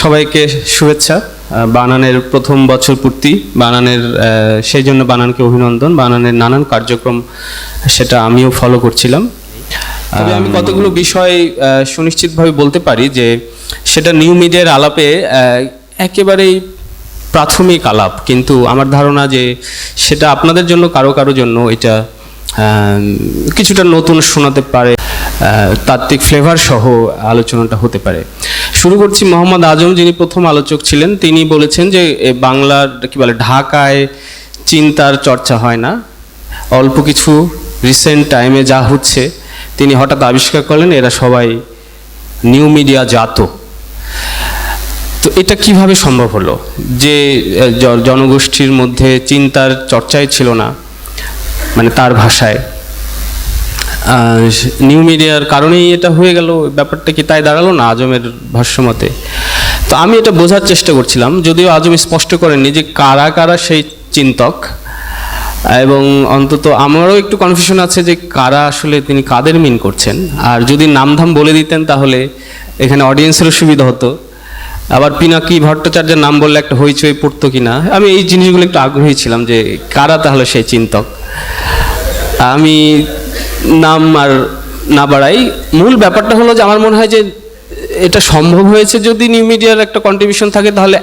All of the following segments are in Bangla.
সবাইকে শুভেচ্ছা। বানানের প্রথম বছর পূর্তি বানানের সেই জন্য বানানকে অভিনন্দন বানানের নানান কার্যক্রম সেটা আমিও ফলো করছিলাম। তবে আমি কতগুলো বিষয় সুনিশ্চিতভাবে বলতে পারি যে সেটা নিউ মিডিয়ার আলাপে একেবারেই প্রাথমিক আলাপ। কিন্তু আমার ধারণা যে সেটা আপনাদের জন্য কারও কারও জন্য এটা কিছুটা নতুন শোনাতে পারে তাত্ত্বিক ফ্লেভার সহ আলোচনাটা হতে পারে। শুরু করছি মোহাম্মদ আজম যিনি প্রথম আলোচক ছিলেন, তিনি বলেছেন যে বাংলার কি বলে, ঢাকায় চিন্তার চর্চা হয় না। অল্প কিছু রিসেন্ট টাইমে যা হচ্ছে, তিনি হঠাৎ আবিষ্কার করলেন, এরা সবাই নিউ মিডিয়া জাত। তো এটা কীভাবে সম্ভব হলো? যে জনগোষ্ঠীর মধ্যে চিন্তার চর্চাই ছিল না মানে তার ভাষায়। নিউ মিডিয়ার কারণেই এটা হয়ে গেল, ব্যাপারটা কি তাই দাঁড়াল না আজমের ভাষ্যমতে? তো আমি এটা বোঝার চেষ্টা করছিলাম, যদিও আজম স্পষ্ট করেননি যে কারা কারা সেই চিন্তক, এবং অন্তত আমারও একটু কনফিউশন আছে যে কারা আসলে তিনি কাদের মিন করছেন। আর যদি নামধাম বলে দিতেন তাহলে এখানে অডিয়েন্সেরও সুবিধা হতো। আবার পিনাকি ভট্টাচার্যের নাম বললে একটা হইচই পড়তো কি না আমি এই জিনিসগুলো একটু আগ্রহী ছিলাম যে কারা তাহলে সেই চিন্তক। আমি নাম আর না বাড়াই। মূল ব্যাপারটা হলো যে আমার মনে হয় যে এটা সম্ভব হয়েছে যদি নিউ মিডিয়ার একটা কন্ট্রিবিউশন থাকে তাহলে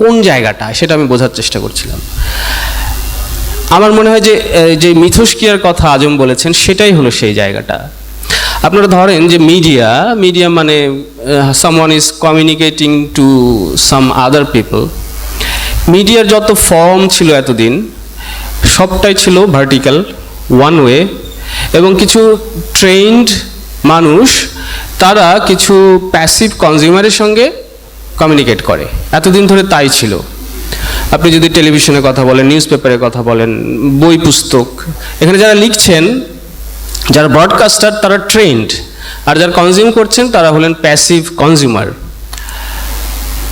কোন জায়গাটা, সেটা আমি বোঝার চেষ্টা করছিলাম। আমার মনে হয় যে যে মিথস্কিয়ার কথা আজম বলেছেন, সেটাই হলো সেই জায়গাটা। আপনারা ধরেন যে মিডিয়া মিডিয়া মানে someone is communicating to some other people মিডিয়ার যত ফর্ম ছিল এতদিন, সবটাই ছিল ভার্টিক্যাল ওয়ান ওয়ে এবং কিছু ট্রেন্ড মানুষ, তারা কিছু প্যাসিভ কনজিউমারের সঙ্গে কমিউনিকেট করে। এতদিন ধরে তাই ছিল। আপনি যদি টেলিভিশনে কথা বলেন নিউজ পেপারে কথা বলেন, বই পুস্তক, এখানে যারা লিখছেন, যারা ব্রডকাস্টার তারা ট্রেন্ড আর যারা কনজিউম করছেন, তারা হলেন প্যাসিভ কনজিউমার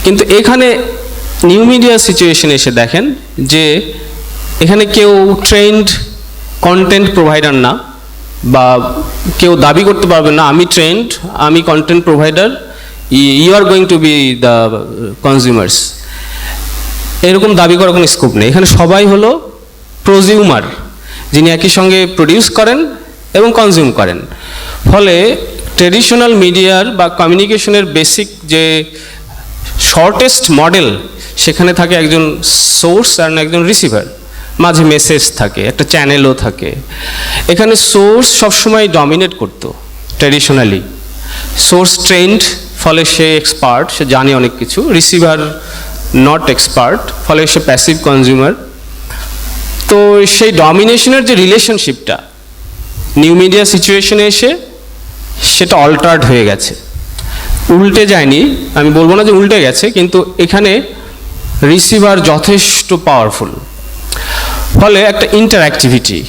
কিন্তু এখানে নিউ মিডিয়া সিচুয়েশনে এসে দেখেন যে, এখানে কেউ ট্রেন্ড কন্টেন্ট প্রোভাইডার না। বা কেউ দাবি করতে পারবে না, আমি ট্রেন্ড আমি content provider you are going to be the consumers এরকম দাবি করার কোনো স্কোপ নেই। এখানে সবাই হলো প্রজিউমার যিনি একই সঙ্গে প্রডিউস করেন এবং কনজিউম করেন। ফলে ট্রেডিশনাল মিডিয়ার বা কমিউনিকেশনের বেসিক যে শর্টেস্ট মডেল সেখানে থাকে একজন সোর্স আর একজন রিসিভার মাঝে মেসেজ থাকে, একটা চ্যানেলও থাকে। এখানে সোর্স সবসময় ডমিনেট করতো ট্রেডিশনালি সোর্স ট্রেন্ড ফলে সে এক্সপার্ট সে জানে অনেক কিছু। রিসিভার নট এক্সপার্ট ফলে সে প্যাসিভ কনজিউমার তো সেই ডমিনেশনের যে রিলেশনশিপটা নিউ মিডিয়া সিচুয়েশনে এসে সেটা অল্টার্ড হয়ে গেছে। উল্টে যায়নি, আমি বলব না যে উল্টে গেছে, কিন্তু এখানে রিসিভার যথেষ্ট পাওয়ারফুল ফলে একটা ইন্টারঅ্যাক্টিভিটি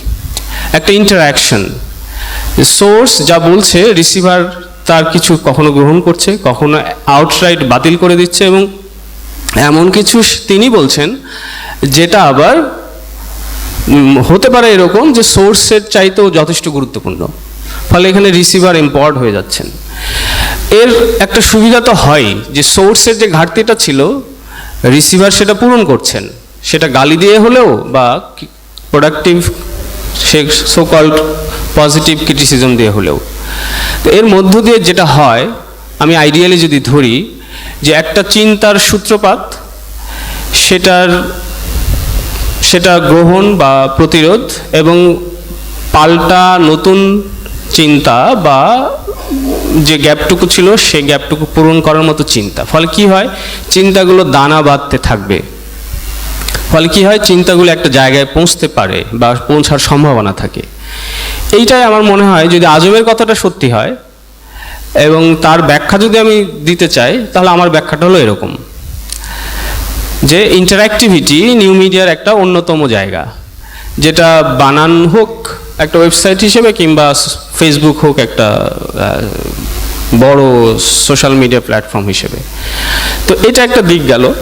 একটা ইন্টারাকশন সোর্স যা বলছে রিসিভার তার কিছু কখনো গ্রহণ করছে, কখনো আউটরাইট বাতিল করে দিচ্ছে এবং এমন কিছু তিনি বলছেন যেটা আবার হতে পারে এরকম যে সোর্সের চাইতেও যথেষ্ট গুরুত্বপূর্ণ। ফলে এখানে রিসিভার এম্পাওয়ার্ড হয়ে যাচ্ছেন। এর একটা সুবিধা তো হয় যে সোর্সের যে ঘাটতিটা ছিল রিসিভার সেটা পূরণ করছেন। সেটা গালি দিয়ে হলেও বা প্রোডাক্টিভ সে সো কল্ড পজিটিভ ক্রিটিসিজম দিয়ে হলেও। তো এর মধ্য দিয়ে যেটা হয়, আমি আইডিয়ালি যদি ধরি যে একটা চিন্তার সূত্রপাত সেটার, সেটা গ্রহণ বা প্রতিরোধ এবং পাল্টা নতুন চিন্তা বা যে গ্যাপটুকু ছিল সে গ্যাপটুকু পূরণ করার মতো চিন্তা। ফলে কি হয়? চিন্তাগুলো দানা বাঁধতে থাকবে। ফলে কি হয়? চিন্তাগুলো একটা জায়গায় পৌঁছতে পারে বা পৌঁছার সম্ভাবনা থাকে। এইটাই আমার মনে হয় যদি আজমের কথাটা সত্যি হয় এবং তার ব্যাখ্যা যদি আমি দিতে চাই, তাহলে আমার ব্যাখ্যাটা হলো এরকম। যে ইন্টারঅ্যাক্টিভিটি নিউ মিডিয়ার একটা অন্যতম জায়গা। যেটা বানান হোক একটা ওয়েবসাইট হিসেবে কিংবা ফেসবুক হোক একটা বড় সোশ্যাল মিডিয়া প্ল্যাটফর্ম হিসেবে। তো এটা একটা দিক গেল।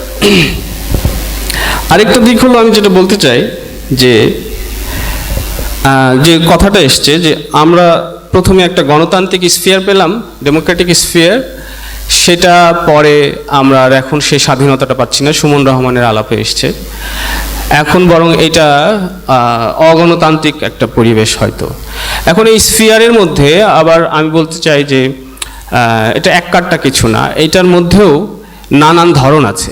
আরেকটা দিক হলো আমি যেটা বলতে চাই যে যে কথাটা এসছে যে আমরা প্রথমে একটা গণতান্ত্রিক স্ফিয়ার পেলাম, ডেমোক্রেটিক স্ফিয়ার। সেটা পরে আমরা আর এখন সেই স্বাধীনতাটা পাচ্ছি না, সুমন রহমানের আলাপে এসছে। এখন বরং এটা অগণতান্ত্রিক একটা পরিবেশ হয়তো। এখন এই স্ফিয়ারের মধ্যে আবার আমি বলতে চাই যে এটা এক কাটটা কিছু না, এটার মধ্যেও নানান ধরন আছে।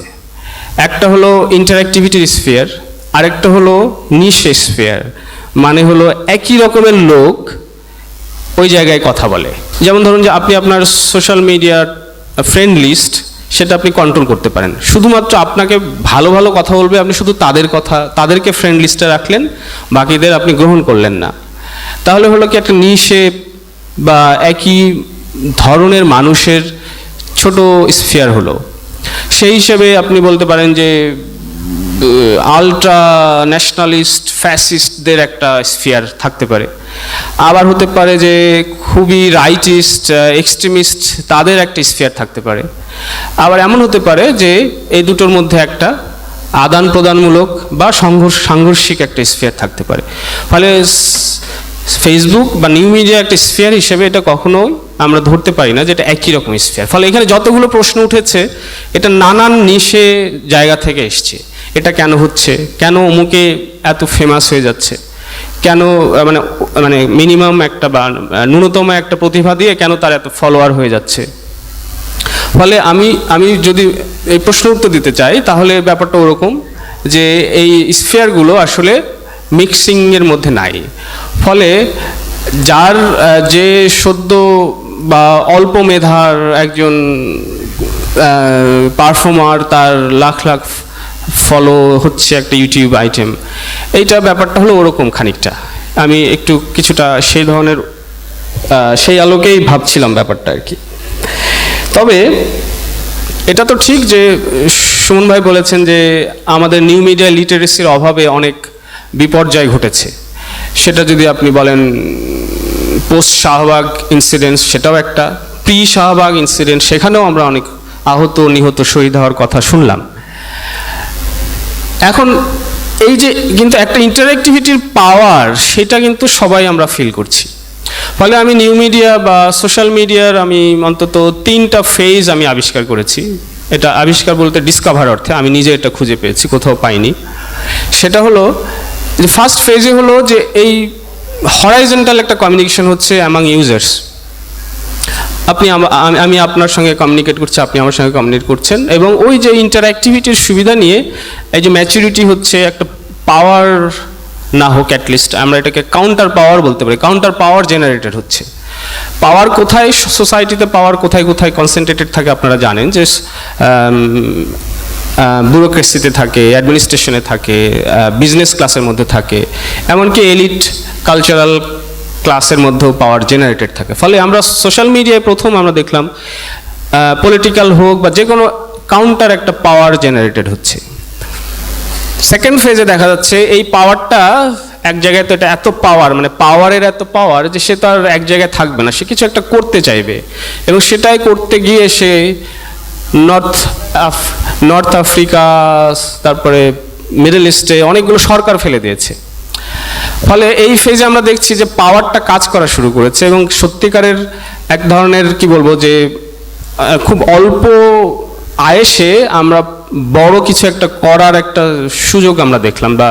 একটা হলো ইন্টারঅ্যাক্টিভিটির স্ফিয়ার আরেকটা হলো নিশ স্ফিয়ার মানে হলো একই রকমের লোক ওই জায়গায় কথা বলে। যেমন ধরুন যে আপনি আপনার সোশ্যাল মিডিয়ার ফ্রেন্ড লিস্ট সেটা আপনি কন্ট্রোল করতে পারেন। শুধুমাত্র আপনাকে ভালো ভালো কথা বলবে, আপনি শুধু তাদের কথা, তাদেরকে ফ্রেন্ড লিস্টে রাখলেন, বাকিদের আপনি গ্রহণ করলেন না। তাহলে হলো কি একটা নিশে বা একই ধরনের মানুষের ছোট স্ফিয়ার হলো। সেই হিসেবে আপনি বলতে পারেন যে আলট্রা ন্যাশনালিস্ট ফ্যাসিস্টদের একটা স্ফিয়ার থাকতে পারে। আবার হতে পারে যে, খুবই রাইটিস্ট এক্সট্রিমিস্ট তাদের একটা স্ফিয়ার থাকতে পারে। আবার এমন হতে পারে যে, এই দুটোর মধ্যে একটা আদান প্রদানমূলক বা সংঘর্ষ, সাংঘর্ষিক একটা স্ফিয়ার থাকতে পারে। ফলে ফেসবুক বা নিউ মিডিয়া একটা স্ফিয়ার হিসেবে এটা কখনোই আমরা ধরতে পারি না যেটা একই রকম স্ফিয়ার ফলে এখানে যতগুলো প্রশ্ন উঠেছে, এটা নানান নিশে জায়গা থেকে এসছে। এটা কেন হচ্ছে? কেন অমুকে এত ফেমাস হয়ে যাচ্ছে? কেন মানে মানে মিনিমাম একটা বা ন্যূনতম একটা প্রতিভা দিয়ে কেন তার এত ফলোয়ার হয়ে যাচ্ছে? ফলে আমি আমি যদি এই প্রশ্ন উত্তর দিতে চাই, তাহলে ব্যাপারটা ওরকম যে এই স্ফিয়ারগুলো আসলে মিক্সিংয়ের মধ্যে নাই। ফলে যার যে সদ্য বা অল্প মেধার একজন পারফর্মার তার লাখ লাখ ফলো হচ্ছে একটা ইউটিউব আইটেম এইটা ব্যাপারটা হলো ওরকম খানিকটা। আমি একটু কিছুটা সেই ধরনের সেই আলোকেই ভাবছিলাম ব্যাপারটা আর কি। তবে এটা তো ঠিক যে সুমন ভাই বলেছেন যে আমাদের নিউ মিডিয়া লিটারেসির অভাবে অনেক বিপর্যয় ঘটেছে। সেটা যদি আপনি বলেন পোস্ট শাহবাগ ইনসিডেন্ট সেটাও একটা প্রি শাহবাগ ইনসিডেন্ট সেখানেও আমরা অনেক আহত, নিহত, শহীদ হওয়ার কথা শুনলাম। এখন এই যে কিন্তু একটা ইন্টারঅ্যাক্টিভিটির পাওয়ার সেটা কিন্তু সবাই আমরা ফিল করছি। ফলে আমি নিউ মিডিয়া বা সোশ্যাল মিডিয়ার আমি অন্তত তিনটা ফেজ আমি আবিষ্কার করেছি। এটা আবিষ্কার বলতে ডিসকভার অর্থে আমি নিজে এটা খুঁজে পেয়েছি, কোথাও পাইনি। সেটা হলো যে ফার্স্ট ফেজে হলো যে এই হরাইজেন্টাল একটা কমিউনিকেশন হচ্ছে অ্যামাং ইউজার্স আপনি আমি- আপনার সঙ্গে কমিউনিকেট করছি, আপনি আমার সঙ্গে কমিউনিকেট করছেন এবং ওই যে ইন্টারঅ্যাক্টিভিটির সুবিধা নিয়ে এই যে ম্যাচুরিটি হচ্ছে, একটা পাওয়ার না হোক অ্যাটলিস্ট আমরা এটাকে কাউন্টার পাওয়ার বলতে পারি। কাউন্টার পাওয়ার জেনারেটেড হচ্ছে। পাওয়ার কোথায়? সোসাইটিতে পাওয়ার কোথায় কোথায় কনসেন্ট্রেটেড থাকে আপনারা জানেন যে ব্যুরোক্রেসিতে থাকে অ্যাডমিনিস্ট্রেশনে থাকে বিজনেস ক্লাসের মধ্যে থাকে, এমনকি এলিট কালচারাল ক্লাসের মধ্যেও পাওয়ার জেনারেটেড থাকে। ফলে আমরা সোশ্যাল মিডিয়ায় প্রথম আমরা দেখলাম পলিটিক্যাল হোক বা যে কোনো কাউন্টার একটা পাওয়ার জেনারেটেড হচ্ছে। সেকেন্ড ফেজে দেখা যাচ্ছে, এই পাওয়ারটা এক জায়গায় তো এটা এত পাওয়ার মানে পাওয়ারের এত পাওয়ার যে সে তো আর এক জায়গায় থাকবে না, সে কিছু একটা করতে চাইবে। এবং সেটাই করতে গিয়ে সে নর্থ নর্থ আফ্রিকা তারপরে মিডল ইস্টে অনেকগুলো সরকার ফেলে দিয়েছে। ফলে এই ফেজে আমরা দেখছি যে পাওয়ারটা কাজ করা শুরু করেছে এবং সত্যিকারের এক ধরনের কি বলব যে খুব অল্প আয়েসে আমরা বড় কিছু একটা করার একটা সুযোগ আমরা দেখলাম বা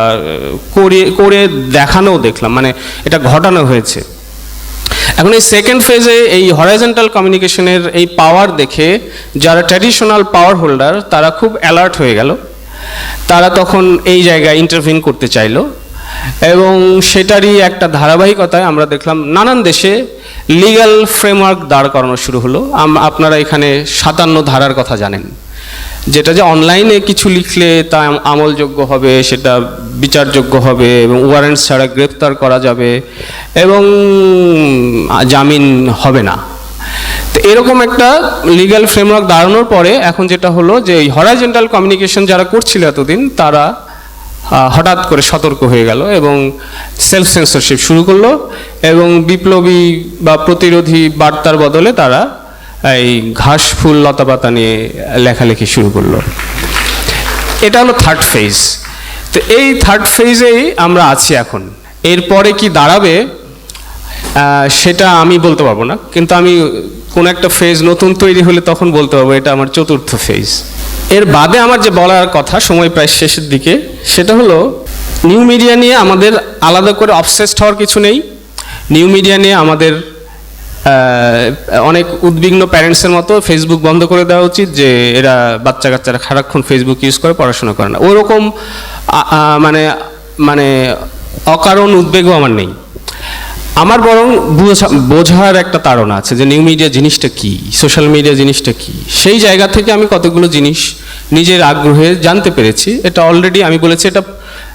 করে করে দেখানোও দেখলাম। মানে এটা ঘটানো হয়েছে। এখন এই সেকেন্ড ফেজে এই হরাইজেন্টাল কমিউনিকেশনের এই পাওয়ার দেখে যারা ট্র্যাডিশনাল পাওয়ার হোল্ডার তারা খুব অ্যালার্ট হয়ে গেল। তারা তখন এই জায়গায় ইন্টারভিন করতে চাইলো। এবং সেটারই একটা ধারাবাহিকতায় আমরা দেখলাম নানান দেশে লিগ্যাল ফ্রেমওয়ার্ক দাঁড় করানো শুরু হলো। আপনারা এখানে সাতান্ন ধারার কথা জানেন। যেটা যে অনলাইনে কিছু লিখলে তা আমলযোগ্য হবে, সেটা বিচারযোগ্য হবে এবং ওয়ারেন্টস ছাড়া গ্রেপ্তার করা যাবে এবং জামিন হবে না। তো এরকম একটা লিগ্যাল ফ্রেমওয়ার্ক দাঁড়ানোর পরে এখন যেটা হলো যে এই হরাইজেন্টাল কমিউনিকেশন যারা করছিল এতদিন, তারা হঠাৎ করে সতর্ক হয়ে গেল এবং সেলফ সেন্সরশিপ শুরু করল এবং বিপ্লবী বা প্রতিরোধী বার্তার বদলে তারা এই ঘাস, ফুল লতাপাতা নিয়ে লেখালেখি শুরু করল। এটা হলো থার্ড ফেজ তো এই থার্ড ফেজেই আমরা আছি এখন। এরপরে কি দাঁড়াবে সেটা আমি বলতে পারব না। কিন্তু আমি কোন একটা ফেজ নতুন তৈরি হলে তখন বলতে পারব, এটা আমার চতুর্থ ফেজের বাদে আমার যে বলার কথা, সময় প্রায় শেষের দিকে, সেটা হলো নিউ মিডিয়া নিয়ে আমাদের আলাদা করে অবসেসড হওয়ার কিছু নেই। নিউ মিডিয়া নিয়ে আমাদের অনেক উদ্বিগ্ন প্যারেন্টসের মতো ফেসবুক বন্ধ করে দেওয়া উচিত যে এরা বাচ্চা কাচ্চারা সারাক্ষণ ফেসবুক ইউজ করে, পড়াশোনা করে না। ওরকম মানে মানে অকারণ উদ্বেগও আমার নেই। আমার বরং বোঝা- বোঝার একটা তাড়না আছে যে নিউ মিডিয়া জিনিসটা কি সোশ্যাল মিডিয়া জিনিসটা কি। সেই জায়গা থেকে আমি কতগুলো জিনিস নিজের আগ্রহে জানতে পেরেছি। এটা অলরেডি আমি বলেছি, এটা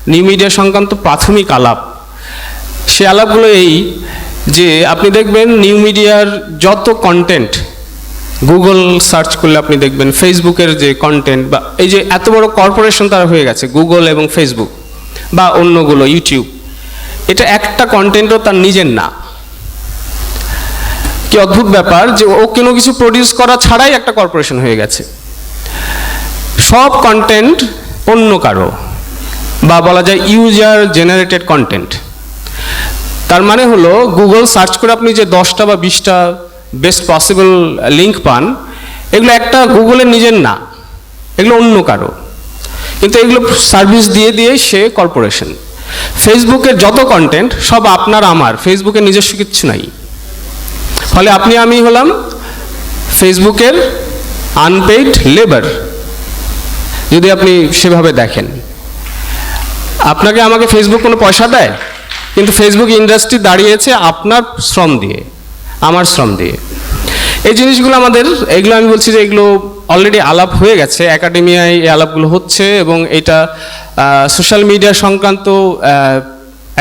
নিউ মিডিয়া সংক্রান্ত প্রাথমিক আলাপ। সে আলাপগুলো এই যে আপনি দেখবেন নিউ মিডিয়ার যত কন্টেন্ট গুগল সার্চ করলে আপনি দেখবেন ফেসবুকের যে কন্টেন্ট বা এই যে এত বড় কর্পোরেশন তারা হয়ে গেছে গুগল এবং ফেসবুক বা অন্যগুলো ইউটিউব এটা একটা কন্টেন্টও তার নিজের না। কি অদ্ভুত ব্যাপার যে ও কোনো কিছু প্রডিউস করা ছাড়াই একটা কর্পোরেশন হয়ে গেছে। সব কন্টেন্ট অন্য কারও বা বলা যায় ইউজার জেনারেটেড কন্টেন্ট তার মানে হলো গুগল সার্চ করে আপনি যে দশটা বা বিশটা বেস্ট পসিবল লিঙ্ক পান, এগুলো একটা গুগলের নিজের না, এগুলো অন্য কারও। কিন্তু এগুলো সার্ভিস দিয়ে দিয়ে সে কর্পোরেশন ফেসবুকের যত কন্টেন্ট সব আপনার আমার ফেসবুকের নিজস্ব কিচ্ছু নাই। ফলে আপনি, আমি হলাম ফেসবুকের আনপেইড লেবার যদি আপনি সেভাবে দেখেন। আপনাকে আমাকে ফেসবুক কোনো পয়সা দেয়? কিন্তু ফেসবুক ইন্ডাস্ট্রি দাঁড়িয়েছে আপনার শ্রম দিয়ে, আমার শ্রম দিয়ে। এই জিনিসগুলো আমাদের, এগুলো আমি বলছি যে এগুলো অলরেডি আলাপ হয়ে গেছে একাডেমিয়ায় এই আলাপগুলো হচ্ছে এবং এটা সোশ্যাল মিডিয়া সংক্রান্ত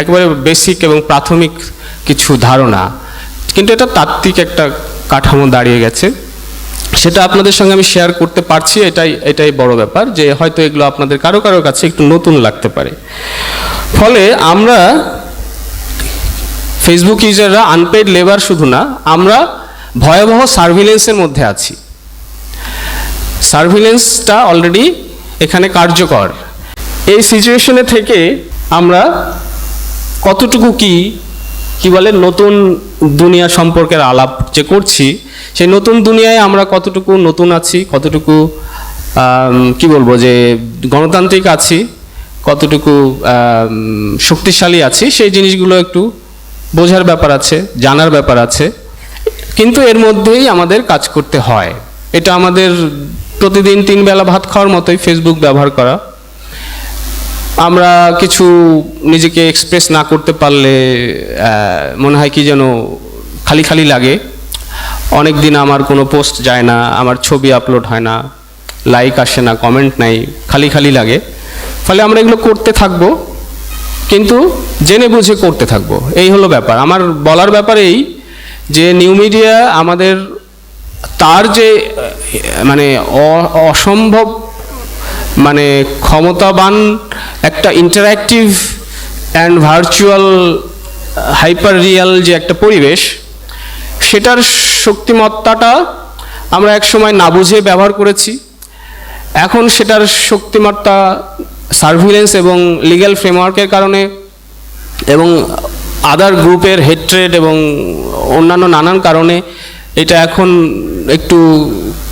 একেবারে বেসিক এবং প্রাথমিক কিছু ধারণা। কিন্তু এটা তাত্ত্বিক একটা কাঠামো দাঁড়িয়ে গেছে। সেটা আপনাদের সঙ্গে আমি শেয়ার করতে পারছি, এটাই এটাই বড় ব্যাপার যে হয়তো এগুলো আপনাদের কারও কারও কাছে একটু নতুন লাগতে পারে। ফলে আমরা ফেসবুক ইউজাররা আনপেড লেবার শুধু না, আমরা ভয়াবহ সার্ভিলেন্সের মধ্যে আছি। সার্ভিলেন্সটা অলরেডি এখানে কার্যকর। এই সিচুয়েশনে থেকে আমরা কতটুকু কি কি বলে, নতুন দুনিয়া সম্পর্কের আলাপ যে করছি, সেই নতুন দুনিয়ায় আমরা কতটুকু নতুন আছি, কতটুকু কি বলব যে গণতান্ত্রিক আছি, কতটুকু শক্তিশালী আছি, সেই জিনিসগুলো একটু বোঝার ব্যাপার আছে, জানার ব্যাপার আছে, কিন্তু এর মধ্যেই আমাদের কাজ করতে হয়। এটা আমাদের প্রতিদিন তিন বেলা ভাত খাওয়ার মতোই ফেসবুক ব্যবহার করা। আমরা কিছু নিজেকে এক্সপ্রেস না করতে পারলে মনে হয় কি যেন খালি খালি লাগে। অনেক দিন আমার কোনো পোস্ট যায় না, আমার ছবি আপলোড হয় না লাইক আসে না কমেন্ট নাই, খালি খালি লাগে। ফলে আমরা এগুলো করতে থাকব। কিন্তু জেনে বুঝে করতে থাকব। এই হলো ব্যাপার। আমার বলার ব্যাপার এই যে নিউ মিডিয়া আমাদের তার যে মানে অসম্ভব মানে ক্ষমতাবান একটা interactive and virtual hyper real যে একটা পরিবেশ, সেটার শক্তিমত্তাটা আমরা এক সময় না বুঝে ব্যবহার করেছি। এখন সেটার শক্তিমত্তা সার্ভিলেন্স এবং লিগ্যাল ফ্রেমওয়ার্কের কারণে এবং আদার গ্রুপের হেট্রেড এবং অন্যান্য নানান কারণে এটা এখন একটু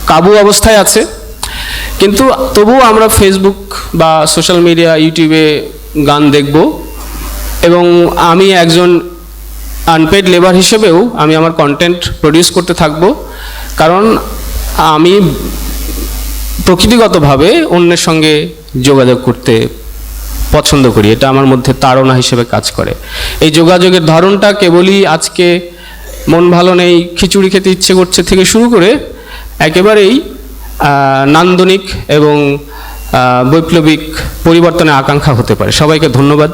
কাবু অবস্থায় আছে। কিন্তু তবুও আমরা ফেসবুক বা সোশ্যাল মিডিয়া ইউটিউবে গান দেখব এবং আমি একজন আনপেড লেবার হিসেবেও আমি আমার কন্টেন্ট প্রডিউস করতে থাকব। কারণ আমি প্রকৃতিগতভাবে অন্যের সঙ্গে যোগাযোগ করতে পছন্দ করি। এটা আমার মধ্যে তাড়না হিসেবে কাজ করে। এই যোগাযোগের ধরনটা কেবলই আজকে মন ভালো নেই, খিচুড়ি খেতে ইচ্ছে করছে থেকে শুরু করে একেবারেই নান্দনিক এবং বৈপ্লবিক পরিবর্তনের আকাঙ্ক্ষা হতে পারে। সবাইকে ধন্যবাদ।